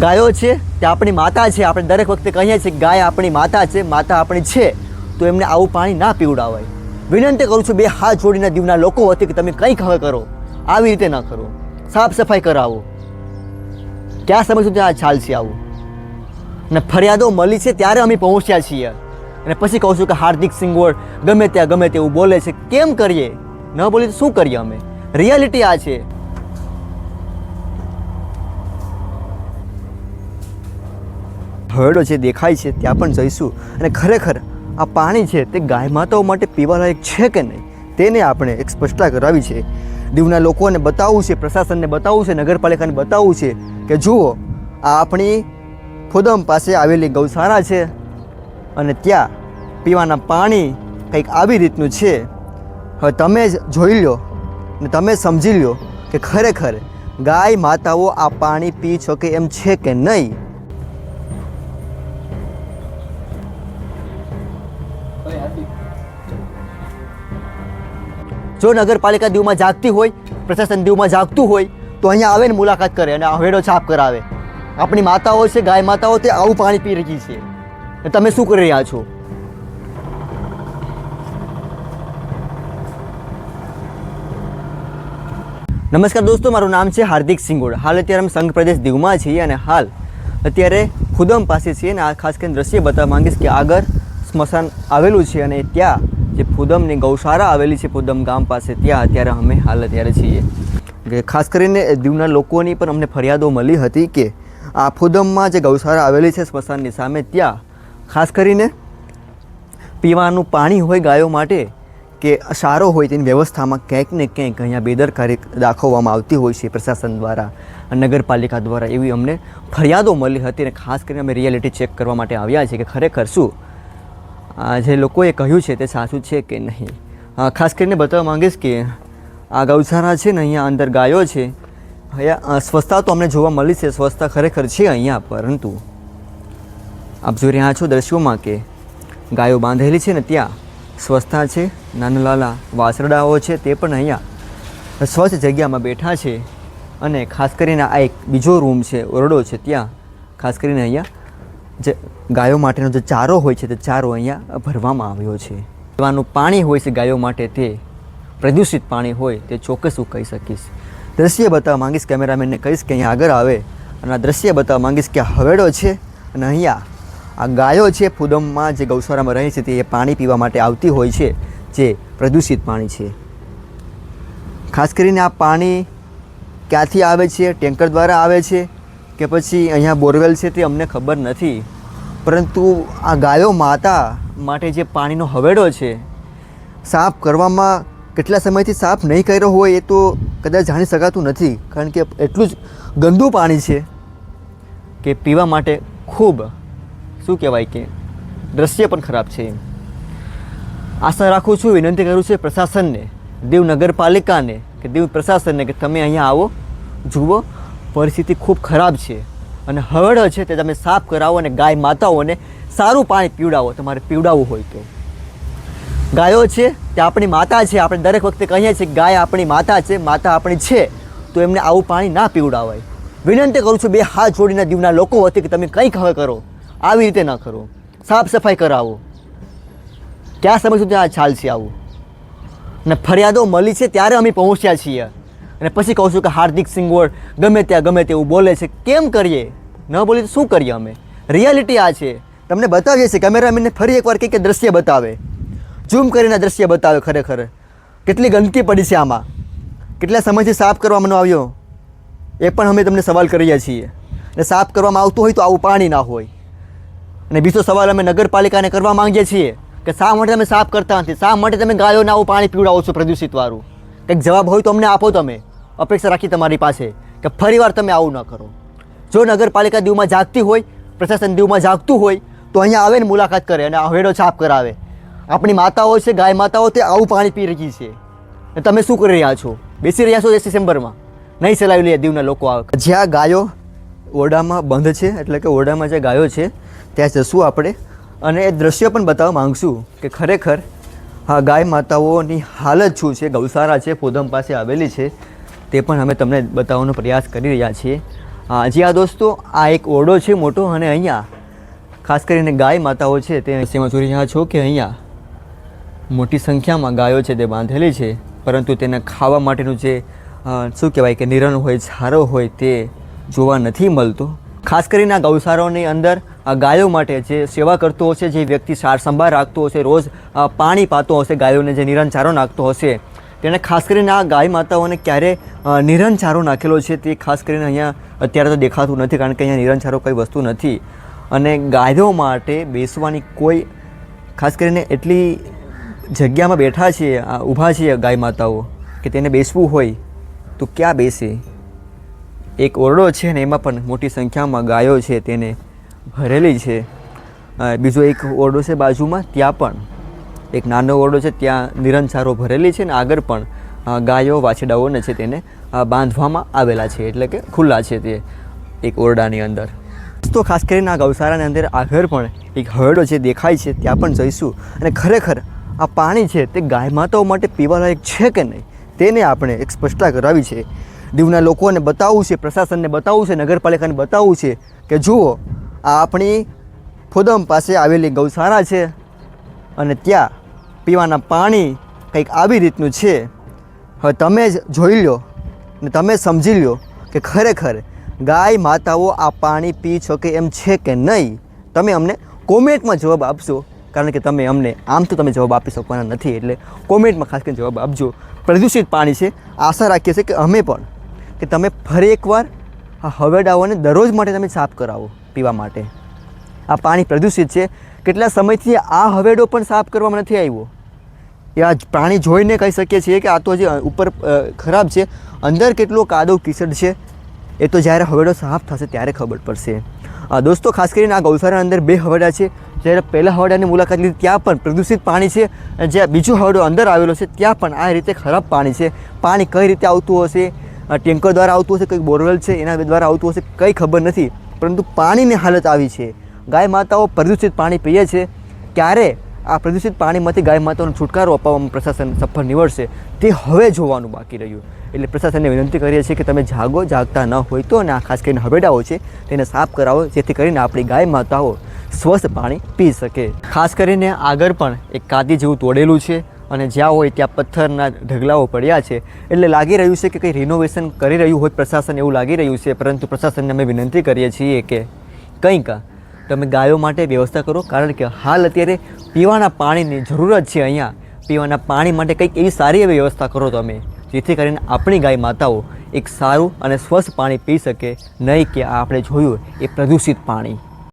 ગાયો છે તે આપણી માતા છે, આપણે દરેક વખતે કહીએ છીએ ગાય આપણી માતા છે, માતા આપણી છે, તો એમને આવું પાણી ના પીવડાવાય. વિનંતી કરું છું બે હાથ જોડીને દીવના લોકો વતી કે તમે કંઈક હવે કરો. આવી રીતે ન કરો. સાફ સફાઈ કરાવો. ક્યાં સમય સુધી આ ચાલશે આવું? અને ફરિયાદો મળી છે ત્યારે અમે પહોંચ્યા છીએ. અને પછી કહું છું કે હાર્દિક સિંગોળ ગમે ત્યાં ગમે તેવું બોલે છે. કેમ કરીએ? ન બોલીએ તો શું કરીએ અમે? રિયાલિટી આ છે. હવેડો જે દેખાય છે ત્યાં પણ જઈશું. અને ખરેખર આ પાણી છે તે ગાય માતાઓ માટે પીવાલાયક છે કે નહીં? તેને આપણે એક સ્પષ્ટતા કરાવી છે. દીવના લોકોને બતાવવું છે, પ્રશાસનને બતાવવું છે, નગરપાલિકાને બતાવવું છે કે જુઓ, આ આપણી ખુદમ પાસે આવેલી ગૌશાળા છે અને ત્યાં પીવાના પાણી કંઈક આવી રીતનું છે. હવે તમે જ જોઈ લો ને તમે સમજી લો કે ખરેખર ગાય માતાઓ આ પાણી પી શકે એમ છે કે નહીં? જો નગરપાલિકા દીવમાં જાગતી હોય, પ્રશાસન દીવમાં જાગતું હોય, તો અહીંયા આવે ને મુલાકાત કરે અને હવેડો છાપ કરાવે. આપણી માતાઓ છે, ગાય માતાઓ, તે આવું પાણી પી રહી છે. તમે શું કરી રહ્યા છો? નમસ્કાર દોસ્તો, મારું નામ છે હાર્દિક સિંગોડ. હાલ અત્યારે અમે સંઘ પ્રદેશ દીવમાં છીએ અને હાલ અત્યારે ખુદમ પાસે છીએ અને આ ખાસ કરીને દ્રશ્ય બતાવવા માંગીશ કે આગળ સ્મશાન આવેલું છે અને ત્યાં જે ફુદમની ગૌશાળા આવેલી છે ફુદમ ગામ પાસે, ત્યાં અત્યારે અમે હાલ અત્યારે છીએ. ખાસ કરીને દીવના લોકોની પણ અમને ફરિયાદો મળી હતી કે આ ફુદમમાં જે ગૌશાળા આવેલી છે સ્મશાનની સામે, ત્યાં ખાસ કરીને પીવાનું પાણી હોય ગાયો માટે કે સારો હોય તેની વ્યવસ્થામાં ક્યાંક ને ક્યાંક અહીંયા બેદરકારી દાખવવામાં આવતી હોય છે પ્રશાસન દ્વારા નગરપાલિકા દ્વારા એવી અમને ફરિયાદો મળી હતી અને ખાસ કરીને અમે રિયાલિટી ચેક કરવા માટે આવ્યા છીએ કે ખરેખર શું જે લોકોએ કહ્યું છે તે સાચું છે કે નહીં? ખાસ કરીને બતાવવા માંગીશ કે આ ગૌશાળા છે ને અહીંયા અંદર ગાયો છે. અહીંયા સ્વસ્થતા તો અમને જોવા મળી છે, સ્વચ્છતા ખરેખર છે અહીંયા, પરંતુ આપ જોઈ રહ્યા છો દ્રશ્યોમાં કે ગાયો બાંધેલી છે ને ત્યાં સ્વચ્છતા છે નાના લાલા વાસરડાઓ છે તે પણ અહીંયા સ્વચ્છ જગ્યામાં બેઠા છે. અને ખાસ કરીને આ એક બીજો રૂમ છે, ઓરડો છે ત્યાં. ખાસ કરીને અહીંયા જે ગાયો માટેનો જે ચારો હોય છે, તે ચારો અહીંયા ભરવામાં આવ્યો છે. પીવાનું પાણી હોય છે ગાયો માટે, તે પ્રદૂષિત પાણી હોય, તે ચોક્કસ હું કહી શકીશ. દ્રશ્ય બતાવવા માંગીશ કેમેરામેનને, કહીશ કે અહીંયા આગળ આવે અને આ દ્રશ્ય બતાવવા માંગીશ કે હવેડો છે અને અહીંયા આ ગાયો છે, ફુદમમાં જે ગૌશાળામાં રહે છે, તે એ પાણી પીવા માટે આવતી હોય છે, જે પ્રદૂષિત પાણી છે. ખાસ કરીને આ પાણી ક્યાંથી આવે છે? ટેન્કર દ્વારા આવે છે કે પછી અહીંયા બોરવેલ છે તે અમને ખબર નથી. પરંતુ આ ગાયો માતા માટે જે પાણીનો હવેડો છે, સાફ કરવામાં કેટલા સમયથી સાફ નહીં કર્યો હોય એ તો કદાચ જાણી શકાતું નથી. કારણ કે એટલું જ ગંદુ પાણી છે કે પીવા માટે ખૂબ, શું કહેવાય કે, દ્રશ્ય પણ ખરાબ છે આશા રાખું છું, વિનંતી કરું છું પ્રશાસનને દીવ નગરપાલિકાને કે દીવ પ્રશાસનને કે તમે અહીંયા આવો, જુઓ પરિસ્થિતિ ખૂબ ખરાબ છે. અને હળ છે તે તમે સાફ કરાવો અને ગાય માતાઓને સારું પાણી પીવડાવો. તમારે પીવડાવવું હોય તો. ગાયો છે તે આપણી માતા છે. આપણે દરેક વખતે કહીએ છીએ ગાય આપણી માતા છે, માતા આપણી છે. તો એમને આવું પાણી ના પીવડાવાય. વિનંતી કરું છું બે હાથ જોડીને દીવના લોકો વતી કે તમે કંઈક હવે કરો. આવી રીતે ન કરો. સાફ સફાઈ કરાવો. ક્યાં સમય સુધી આ ચાલશે આવું? અને ફરિયાદો મળી છે ત્યારે અમે પહોંચ્યા છીએ. અને પછી કહું છું કે હાર્દિક સિંગોડ ગમે ત્યાં ગમે તેવું બોલે છે, કેમ કરીએ? ન બોલીએ તો શું કરીએ અમે? રિયાલિટી આ છે. તમને બતાવીએ છીએ કેમેરામેનને ફરી એકવાર કંઈક દ્રશ્ય બતાવે. ઝૂમ કરીને દ્રશ્ય બતાવે ખરેખર. કેટલી ગંદકી પડી છે આમાં. કેટલા સમયથી સાફ કરવામાં આવ્યો? એ પણ અમે તમને સવાલ કરીએ છીએ. અને સાફ કરવામાં આવતું હોય તો આવું પાણી ના હોય. અને બીજો સવાલ અમે નગરપાલિકાને કરવા માંગીએ છીએ કે શા માટે તમે સાફ કરતા નથી? શા માટે તમે ગાયોને આવું પાણી પીવડાવો છો પ્રદૂષિત વાળું? કંઈક જવાબ હોય તો અમને આપો તમે. અપેક્ષા રાખી તમારી પાસે કે ફરીવાર તમે આવું ન કરો. જો નગરપાલિકા દીવમાં જાગતી હોય, પ્રશાસન દીવમાં જાગતું હોય, તો અહીંયા આવે ને મુલાકાત કરે અને હવેડો છાપ કરાવે. આપણી માતાઓ છે, ગાય માતાઓ, તે આવું પાણી પી રહી છે. અને તમે શું કરી રહ્યા છો? બેસી રહ્યા છો ડિસેમ્બરમાં નહીં ચલાવી લે દીવના લોકો આવે જ્યાં ગાયો ઓરડામાં બંધ છે, એટલે કે ઓરડામાં જે ગાયો છે, ત્યાં જશું આપણે. અને એ દ્રશ્ય પણ બતાવવા માગશું કે ખરેખર હા ગાય માતાઓની હાલત શું છે? ગૌશાળા છે પોદમ પાસે આવેલી છે. તે પણ અમે તમને બતાવવાનો પ્રયાસ કરી રહ્યા છીએ. જી આ દોસ્તો, આ એક ઓરડો છે મોટો અને અહીંયા ખાસ કરીને ગાય માતાઓ છે તે સેમાં જોઈ રહ્યા છો કે અહીંયા મોટી સંખ્યામાં ગાયો છે તે બાંધેલી છે, પરંતુ તેને ખાવા માટેનું જે શું કહેવાય કે નિરણ હોય છારો હોય તે જોવા નથી મળતો. ખાસ કરીને આ ગૌશાળાઓની અંદર ગાયો માટે જે સેવા કરતો હશે, જે વ્યક્તિ સાર સંભાળ રાખતો હશે, રોજ પાણી પાતો હશે, ગાયોને જે નિરણ ચારો નાખતો હશે તેણે ખાસ કરીને આ ગાય માતાઓને ક્યારે નિરંચારો નાખેલો છે તે ખાસ કરીને અહીંયા અત્યારે તો દેખાતું નથી કારણ કે અહીંયા નિરણચારો કોઈ વસ્તુ નથી. અને ગાયો માટે બેસવાની કોઈ, ખાસ કરીને એટલી જગ્યામાં બેઠા છીએ ઊભા છીએ ગાય માતાઓ કે તેને બેસવું હોય તો ક્યાં બેસે? એક ઓરડો છે ને એમાં પણ મોટી સંખ્યામાં ગાયો છે તેને ભરેલી છે. બીજો એક ઓરડો છે બાજુમાં, ત્યાં પણ એક નાનો ઓરડો છે, ત્યાં નિરંચારો ભરેલી છે ને આગળ પણ ગાયો વાછડાઓને છે તેને બાંધવામાં આવેલા છે, એટલે કે ખુલ્લા છે તે એક ઓરડાની અંદર. તો ખાસ કરીને આ ગૌશાળાની અંદર આગળ પણ એક હરડો જે દેખાય છે, ત્યાં પણ જઈશું. અને ખરેખર આ પાણી છે તે ગાય માતાઓ માટે પીવાલાયક છે કે નહીં, તેને આપણે એક સ્પષ્ટતા કરાવી છે. દીવના લોકોને બતાવવું છે, પ્રશાસનને બતાવવું છે, નગરપાલિકાને બતાવવું છે કે જુઓ, આ આપણી ફોદમ પાસે આવેલી ગૌશાળા છે અને ત્યાં પીવાના પાણી કંઈક આવી રીતનું છે. હવે તમે જ જોઈ લો ને તમે સમજી લો કે ખરેખર ગાય માતાઓ આ પાણી પી શકે એમ છે કે નહીં? તમે અમને કોમેન્ટમાં જવાબ આપશો કારણ કે તમે અમને આમ તો તમે જવાબ આપી શકવાના નથી. એટલે કોમેન્ટમાં ખાસ કરીને જવાબ આપજો. પ્રદૂષિત પાણી છે. આશા રાખીએ છીએ કે અમે પણ કે તમે ફરી એકવાર આ હવેડાઓને દરરોજ માટે તમે સાફ કરાવો પીવા માટે. આ પાણી પ્રદૂષિત છે. કેટલા સમયથી આ હવેડો પણ સાફ કરવામાં નથી આવ્યો? એ આ પાણી જોઈને કહી શકીએ છીએ કે આ તો જે ઉપર ખરાબ છે. અંદર કેટલો કાદવ કિસડ છે, એ તો જ્યારે હવેડો સાફ થશે ત્યારે ખબર પડશે. દોસ્તો, ખાસ કરીને આ ગૌશાળા અંદર બે હવેડા છે. જ્યારે પહેલા હવાડાની મુલાકાત લીધી, ત્યાં પણ પ્રદૂષિત પાણી છે. અને જ્યાં બીજો હવાડો અંદર આવેલો છે, ત્યાં પણ આ રીતે ખરાબ પાણી છે. પાણી કઈ રીતે આવતું હશે? ટેન્કર દ્વારા આવતું હશે કંઈક બોરવેલ છે, એના દ્વારા આવતું હશે, કંઈ ખબર નથી. પરંતુ પાણીની હાલત આવી છે. ગાય માતાઓ પ્રદૂષિત પાણી પીએ છે, ક્યારે આ પ્રદૂષિત પાણીમાંથી ગાય માતાઓનો છુટકારો અપાવવામાં પ્રશાસન સફળ નીવડશે તે હવે જોવાનું બાકી રહ્યું. એટલે પ્રશાસનને વિનંતી કરીએ છીએ કે તમે જાગો, જાગતા ન હોય તો અને આ ખાસ કરીને હવેડાઓ છે તેને સાફ કરાવો, જેથી કરીને આપણી ગાય માતાઓ સ્વસ્થ પાણી પી શકે. ખાસ કરીને આગળ પણ એક કાદી જેવું તોડેલું છે અને જ્યાં હોય ત્યાં પથ્થરના ઢગલાઓ પડ્યા છે. એટલે લાગી રહ્યું છે કે કંઈ રિનોવેશન કરી રહ્યું હોય પ્રશાસન એવું લાગી રહ્યું છે, પરંતુ પ્રશાસનને અમે વિનંતી કરીએ છીએ કે કંઈક તમે ગાયો માટે વ્યવસ્થા કરો, કારણ કે હાલ અત્યારે પીવાના પાણીની જરૂરત છે અહીંયા. પીવાના પાણી માટે કંઈક એવી સારી એવી વ્યવસ્થા કરો તમે, જેથી કરીને આપણી ગાય માતાઓ એક સારું અને સ્વચ્છ પાણી પી શકે. નહીં કે આપણે જોયું એ પ્રદૂષિત પાણી.